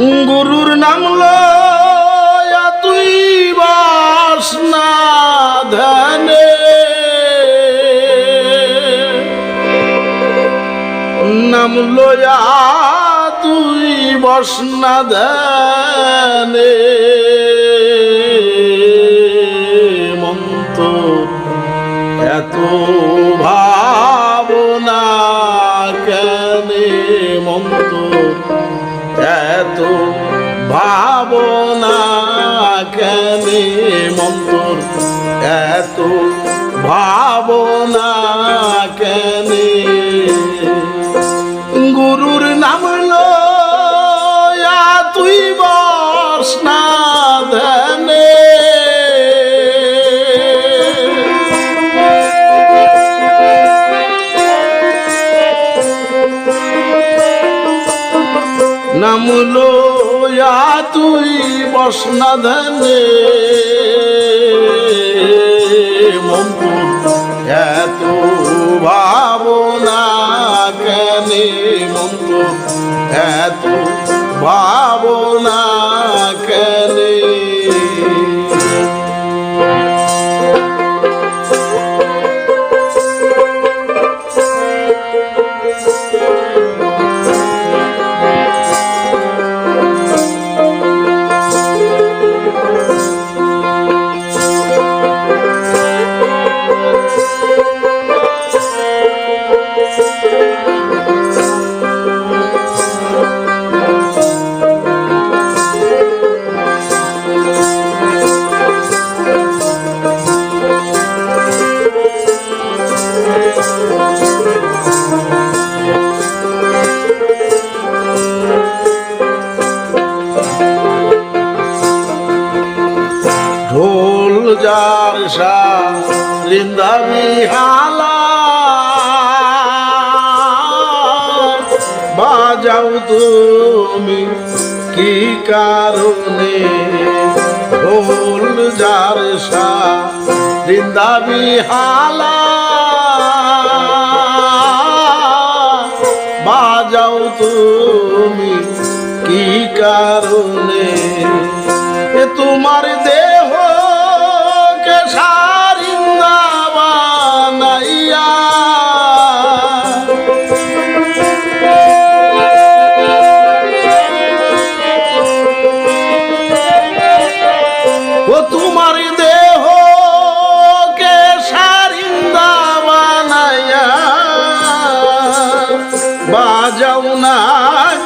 গুরুর নাম লয়া তুই বাসনা ধ্যানে। নাম লয়া তুই বসনা ধ্যানে। ভাবনা কেনে মন্তর? এত ভাবনা কেনে? গুরুর নাম লয়া তুই বস বস না ধ্যানে মন্ত্র এত ভাবনা কেনে মন্ত্র এত ভাবনা কেনে বাজাও তুমি কি কারণে? ভুল যার রিন্দাবি হালা। বাজাও তুমি কি কারণে? বাজাও না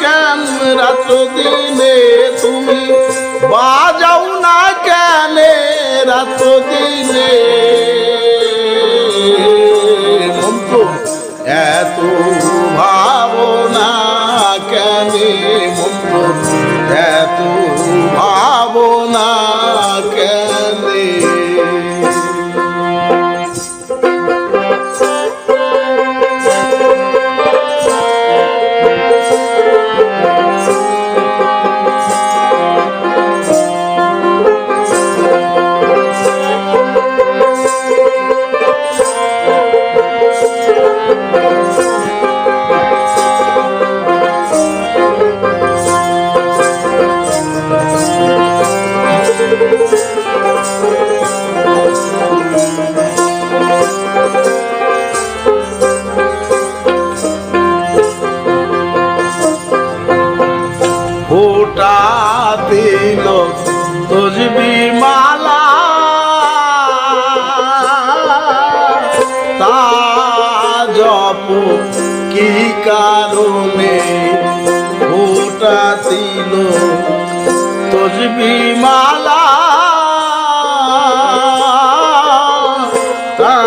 কেন রাত দিনে তুমি? বাজাও না কেন রাত দিনে? এত ভাবনা তজবি মালা। তা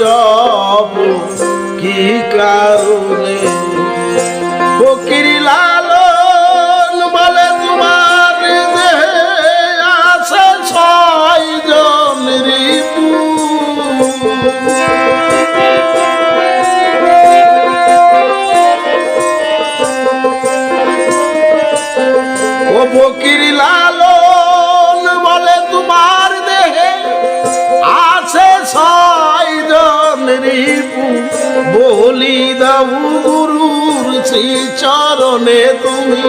জপ কি কারণে বলি দাউ গুরুর শ্রী চরণে তুমি।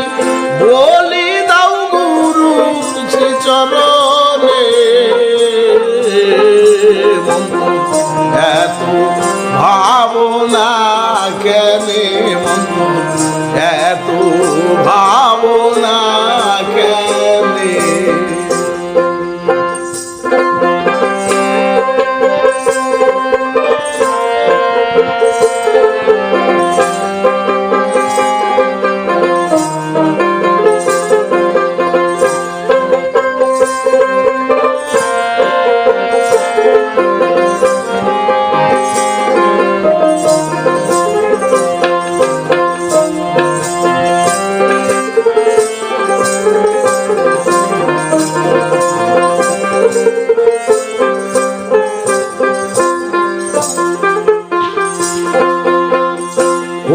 বলি দাউ গুরুর শ্রী চরণে এত ভাবনা কেন মন্ত্র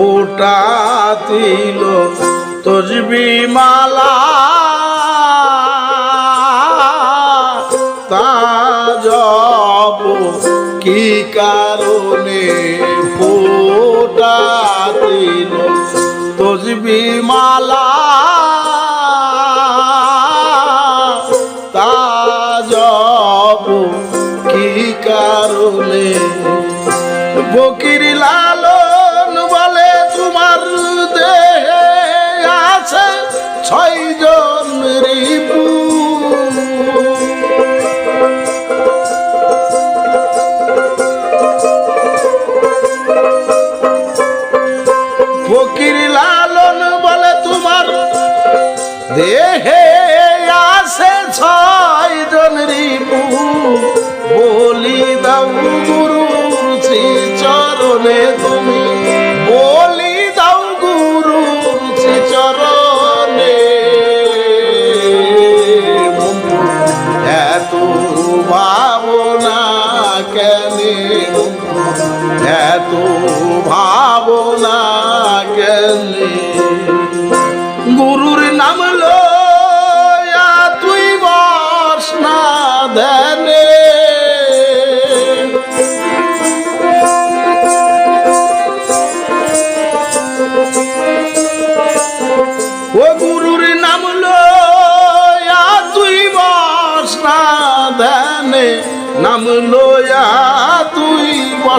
ফোটা তিল তসবি মালা চরণে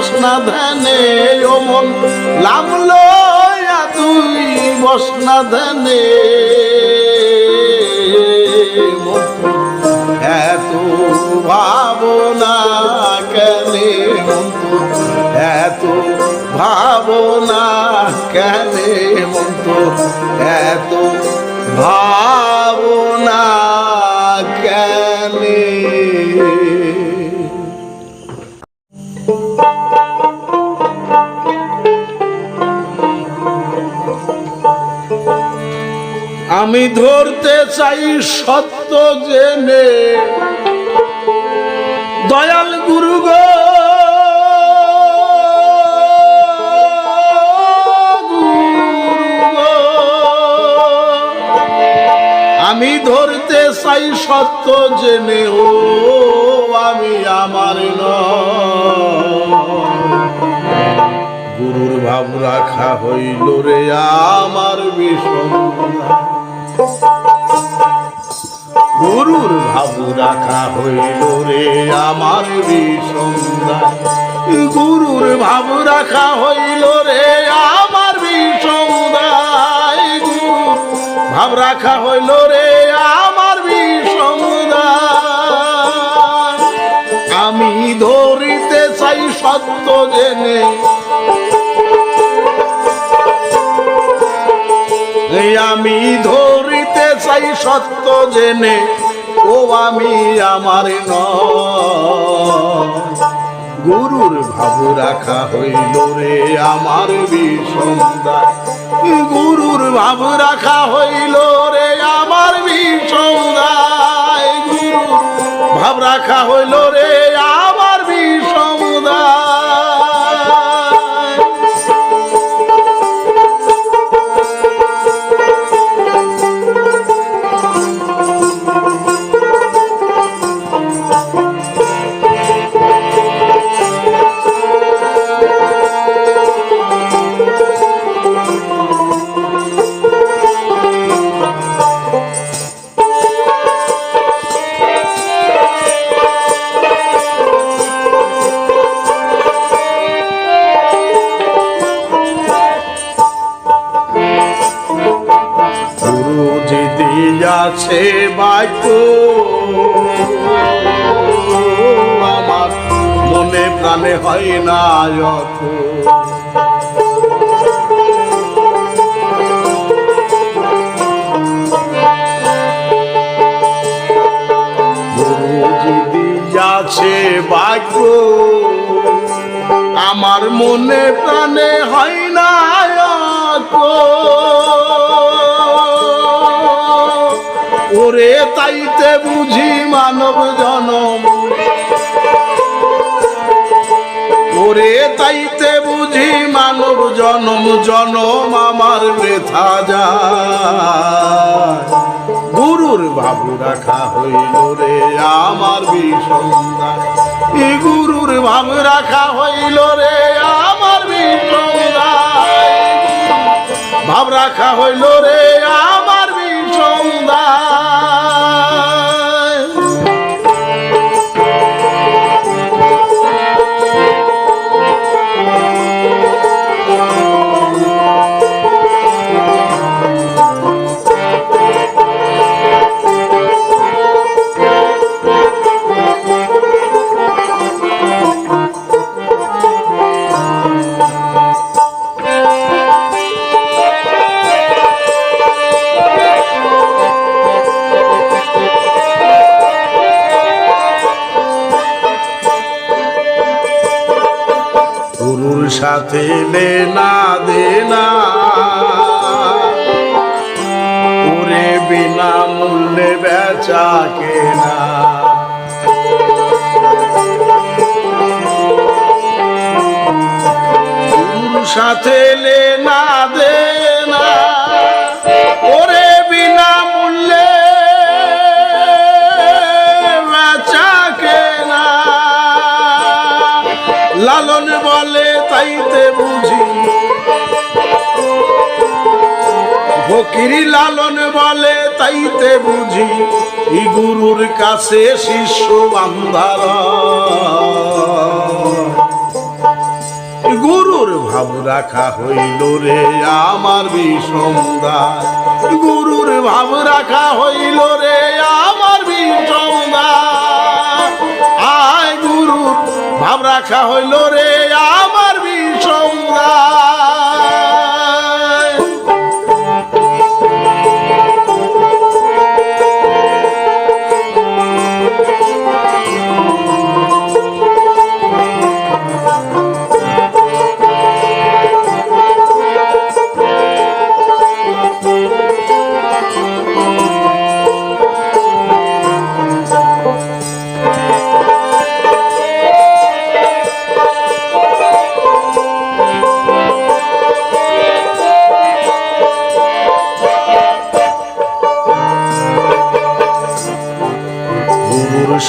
বস না ধ্যানে, ও মন লয়া তুই বস না ধ্যানে এত ভাবনা কেনে মন্তু এত ভাবনা কেনে মন্তু এত ভাবনা কেনে। আমি ধরতে চাই সত্য জেনে। দয়াল গুরু গো। আমি ধরতে চাই সত্য জেনে, ও আমি আমার গুরুর ভাব রাখা হইল রে আমার বিষম গুরুর ভাবু রাখা হইল রে আমার বিষম গুরুর ভাব রাখা হইল রে আমার বিষম গুরুর ভাব রাখা হইল রে আমার বিষম আমি ধরিতে চাই সত্য জেনে। আমি চাই সত্য জেনে, ও আমি আমার ন গুরুর ভাব রাখা হইল রে আমার বিষমদায় গুরুর ভাব রাখা হইল রে আমার বিষমদায় গুরুর ভাব রাখা হইল রে আমার বিষমদায় বাক্য আমার মনে প্রাণে হয় না যত বাক্য আমার মনে প্রাণে হয় না তাইতে বুঝি মানব জনম। ওরে তাইতে বুঝি মানব জনম জনম আমার বৃথা যায়। গুরুর বাবু রাখা হইল রে আমার বিষন্দার ই গুরুর ভাব রাখা হইল রে আমার বিষন্দার ভাব রাখা হইল রে আমার সাথে লেনা দেনা। ওরে বিনা মূল্যে বেচা কেনা। সাথে লেনা ফকিরি লালন বলে, তাইতে বুঝি ই গুরুর কাছে শিষ্য বান্ধার। গুরুর ভাব রাখা হইল রে আমার বিষমদার। গুরুর ভাব রাখা হইল রে আমার বিষমদার। আয় গুরুর ভাব রাখা হইল রে আমার বিষমদার।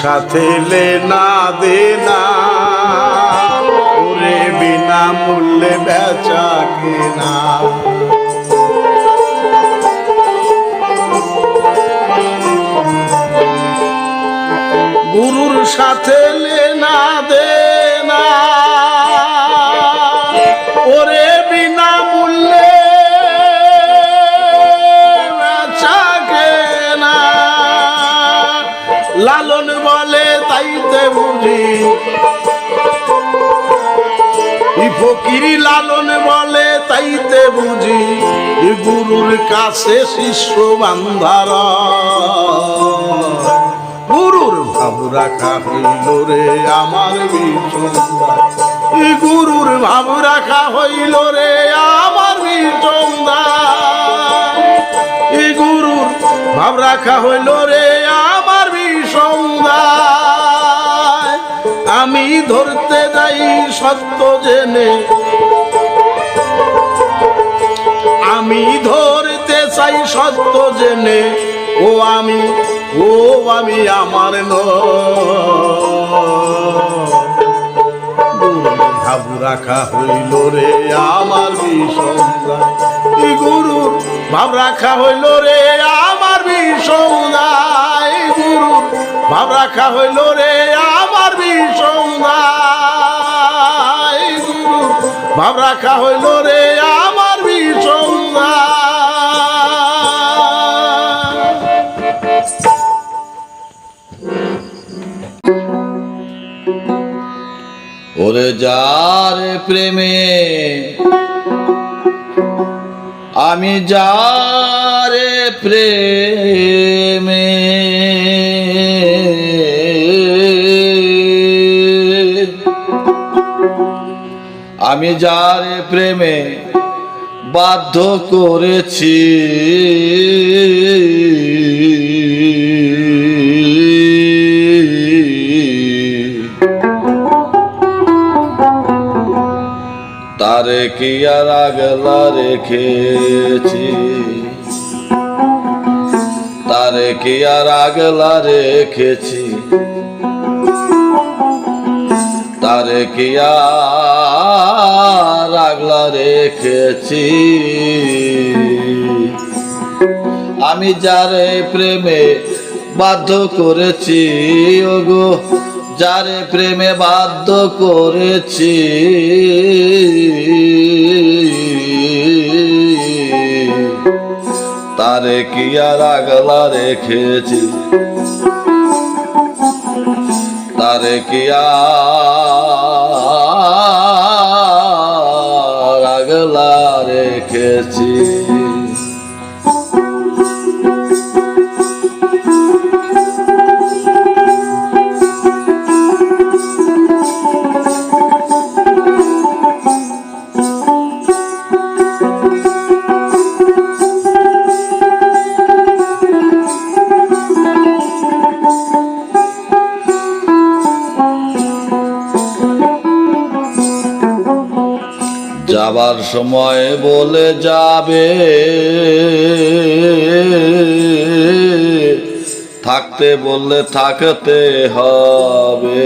সাথে লেনা দেনা। ওরে বিনা মূল্যে বেচা কেনা। গুরুর সাথে লেনা দেনা ফকিরি লালন বলে, তাইতে বুঝি গুরুর কাছে শিষ্য বান্ধার। গুরুর ভাব হইল রে আমার ই গুরুর ভাব রাখা হইল রে আমার ই গুরুর ভাব রাখা হইল রে আমার আমি ধরতে যাই সত্য জেনে। আমি ধরতে চাই সত্য জেনে। ও আমি ও আমি আমার ভাবু রাখা হইল রে আমার বিষন্দায় গুরুর ভাব রাখা হইল রে আমার বিষন্দায় গুরুর ভাব রাখা হইল রে আমার বিষঙ্গাই ভাব রাখা হইল রে আমার ওরে যার প্রেমে আমি যারে প্রেমে আমি যার প্রেমে বাধ্য করেছি। তারে কি আর আগলা রেখেছি? তারে কি আর আগলা রেখেছি? তারে কি আর আগলা রেখেছি? আমি যারে প্রেমে বাধ্য করেছি, ওগো, যারে প্রেমে বাধ্য করেছি, তারে কি আর আগলা রেখেছি? তারে কি আর আগলা রেখেছি। যাবার সময় বলে যাবে। থাকতে বললে থাকতে হবে।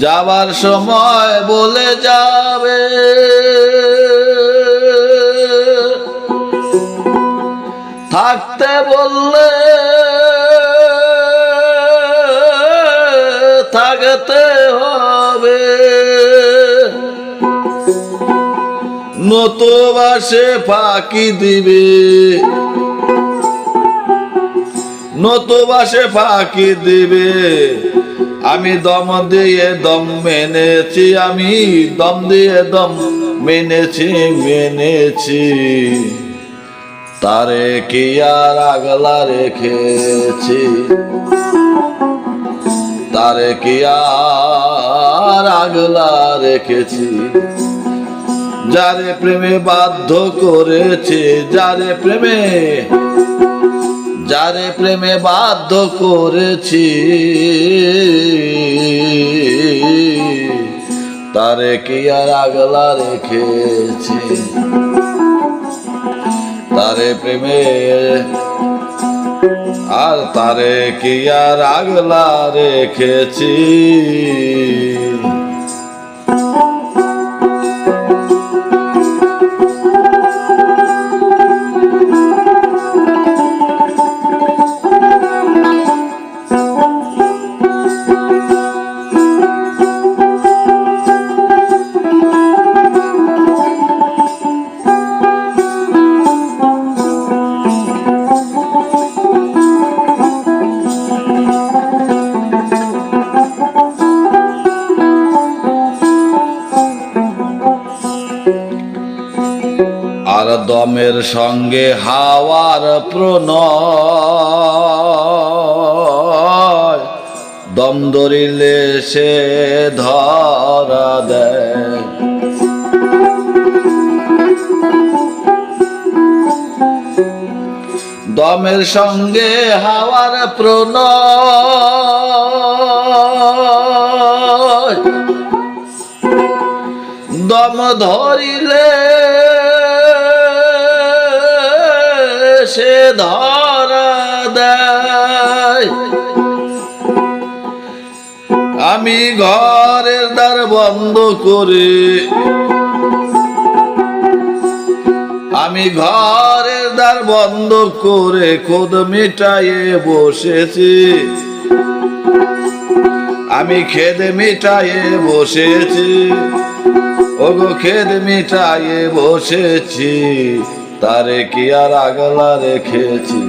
যাবার সময় বলে যাবে। থাকতে হবে। নতুবা সে ফাঁকি দিবে। নতুবা সে ফাঁকি দিবে। আমি দম দিয়ে দম মেনেছি, আমি দম দিয়ে দম মেনেছি মেনেছি। তারে কি আর আগলা রেখেছি? তারে কি আর আগলা রেখেছি? যারে প্রেমে বাধ্য করেছে, যারে প্রেমে যারে প্রেমে বাধ্য করেছি, তারে কি আর আগলা রেখেছি? তারে প্রেমে আর তারে কি আর আগলা রেখেছি? দমের সঙ্গে হাওয়ার প্রণয়। দম ধরিলে সে ধরা দেয়। দমের সঙ্গে হাওয়ার প্রণয়। দম ধরিলে সে ধরা দেয়। আমি ঘরের দ্বার বন্ধ করে, আমি ঘরের দ্বার বন্ধ করে খোদ মিটাইয়ে বসেছি। আমি খেদ মিটাইয়ে বসেছি, ওগো খেদ মিটাইয়ে বসেছি। তারে কি আর আগলা রেখেছি?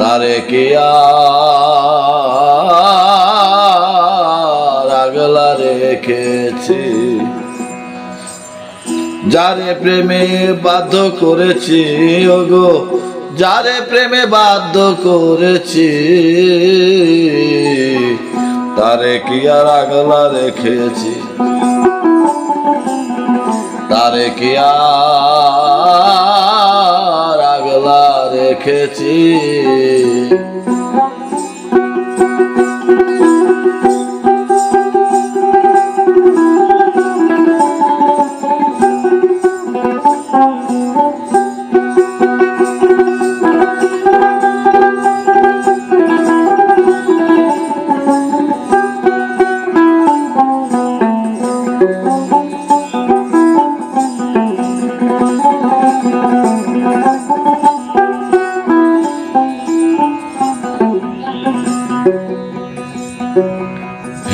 তারে কি আর আগলা রেখেছি? যারে প্রেমে বাধ্য করেছি, ওগো, যারে প্রেমে বাধ্য করেছি, তারে কি আর আগলা রেখেছি? তারে কি আগলা রেখেছি।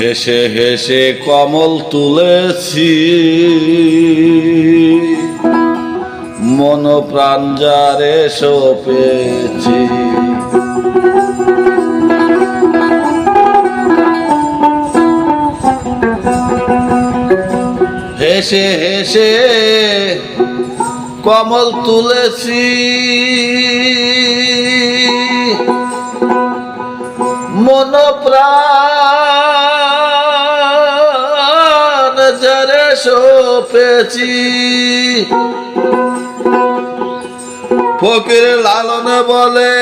হেসে হেসে কমল তুলেছি। মন যারে সপেছি হেসে হেসে কমল তুলেছি। মন প্রাণ সোপেছি ফকির লালন বলে,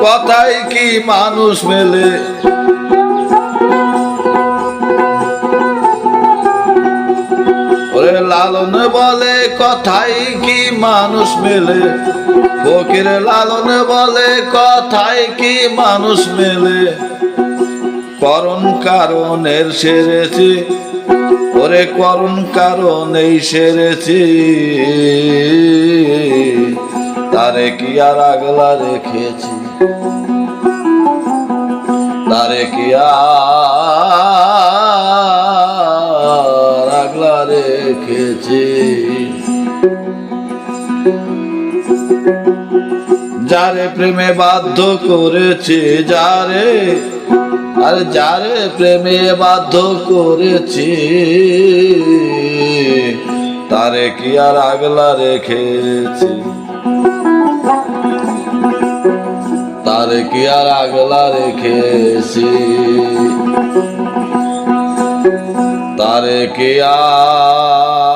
কথাই কি মানুষ মেলে? ওরে লালন বলে, কথাই কি মানুষ মেলে? ফকির লালন বলে, কথাই কি মানুষ মেলে? করণ কারণের সেরেছি ওরে করণ কারণেই সেরেছি। তারে কি আর আগলা রেখেছি? তারে কি আগলা রেখেছি? যারে প্রেমে বাধ্য করেছে, যারে আর যারে প্রেমে বাধ্য করেছি, তারে কি আর আগলা রেখেছি? তারে কি আর আগলা রেখেছি? তারে কি আর